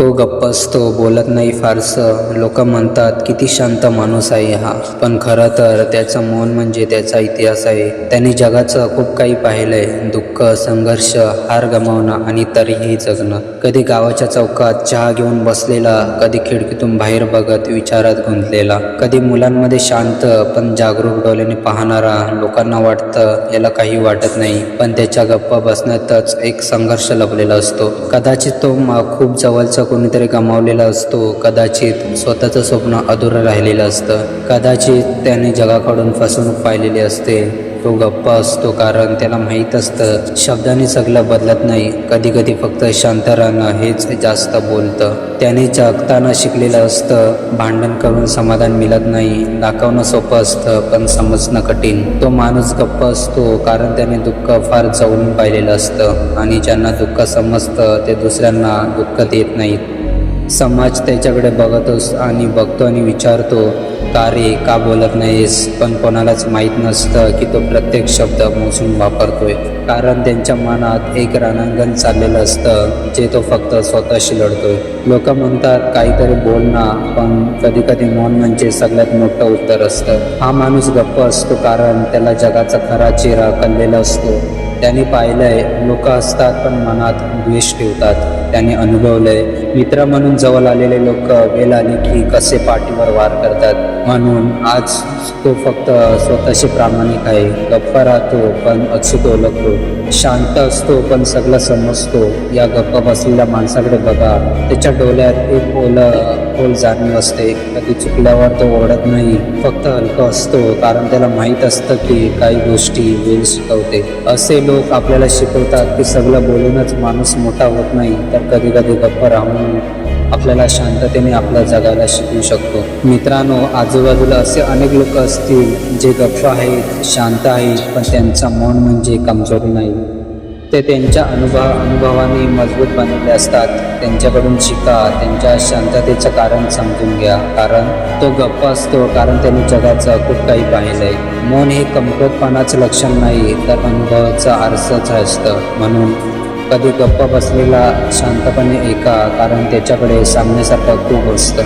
तो गप्प असतो बोलत नाही फारसं. लोक म्हणतात किती शांत माणूस आहे हा. पण खरं तर त्याचं मौन म्हणजे त्याचा इतिहास आहे. त्यांनी जगाचं खूप काही पाहिलंय. दुःख संघर्ष हार गमावणं आणि तरीही जगणं. कधी गावाच्या चौकात चहा घेऊन बसलेला कधी खिडकीतून बाहेर बघत विचारात गुंतलेला. कधी मुलांमध्ये शांत पण जागरूक डोल्याने पाहणारा लोकांना वाटतं याला काही वाटत नाही. पण त्याच्या गप्पा बसण्यातच एक संघर्ष लपलेला असतो. कदाचित तो मा- खूप जवळचा कोणीतरी गमावलेला असतो कदाचित स्वतःचं स्वप्न अधुरं राहिलेलं असतं. कदाचित त्याने जगाकडून फसवणूक पाहिलेली असते. तो गप्प असतो कारण त्याला माहीत असतं. शब्दाने सगळं बदलत नाही. कधी कधी फक्त शांत राहणं हेच जास्त बोलतं. त्याने जगताना शिकलेलं असतं. भांडण करून समाधान मिळत नाही. दाखवणं सोपं असतं पण समजणं कठीण. तो माणूस गप्प असतो कारण त्याने दुःख फार जवळून पाहिलेलं असतं आणि ज्यांना दुःख समजतं ते दुसऱ्यांना दुःख देत नाहीत. समाज त्याच्याकडे बघतोस आणि बघतो आणि विचारतो का रे का बोलत नाहीस? पण कोणालाच माहीत नसतं की तो प्रत्येक शब्द मोजून वापरतोय. कारण त्यांच्या मनात एक रणांगण चाललेलं असतं जे तो फक्त स्वतःशी लढतोय. लोक म्हणतात काहीतरी बोलणं पण कधी कधी मौन म्हणजे सगळ्यात मोठं उत्तर असतं. हा माणूस गप्प असतो कारण त्याला जगाचा खरा चेहरा कळलेला असतो. त्यांनी पाहिलंय लोक असतात पण मनात द्वेष ठेवतात. त्याने अनुभवलंय. मित्र म्हणून जवळ आलेले लोक वेळ आले की कसे पाठीवर वार करतात. म्हणून आज तो फक्त स्वतःशी प्रामाणिक आहे. गप्पा राहतो पण अचूक ओळखतो. शांत असतो पण सगळं समजतो. या गप्प बसलेल्या माणसाकडे बघा. त्याच्या डोल्यात एक ओल खोल जाणीव असते. कधी चुकल्यावर तो ओढत नाही. फक्त हलकं असतो कारण त्याला माहीत असतं की काही गोष्टी वेळ शिकवते असे लोक आपल्याला शिकवतात की सगळं बोलूनच माणूस मोठा होत नाही. तर कधी कधी गप्प राहून आपल्याला शांततेने आपल्या जगायला शिकवू शकतो. मित्रांनो आजूबाजूला असे अनेक लोक असतील जे गप्प आहेत शांत आहेत पण त्यांचं मन म्हणजे कमजोरी नाही. ते त्यांच्या अनुभव अनुभवाने मजबूत बनलेले असतात. त्यांच्याकडून शिका त्यांच्या शांततेचं कारण समजून घ्या. कारण तो गप्प असतो कारण त्यांनी जगाचं खूप काही पाहिलंय. मन हे कमकुवतपणाचं लक्षण नाही तर अनुभवाचं आरसाच असतं. म्हणून कधी गप्प बसलेला शांतपणे एका कारण त्याच्याकडे सांगण्यासारखं खूप असतं.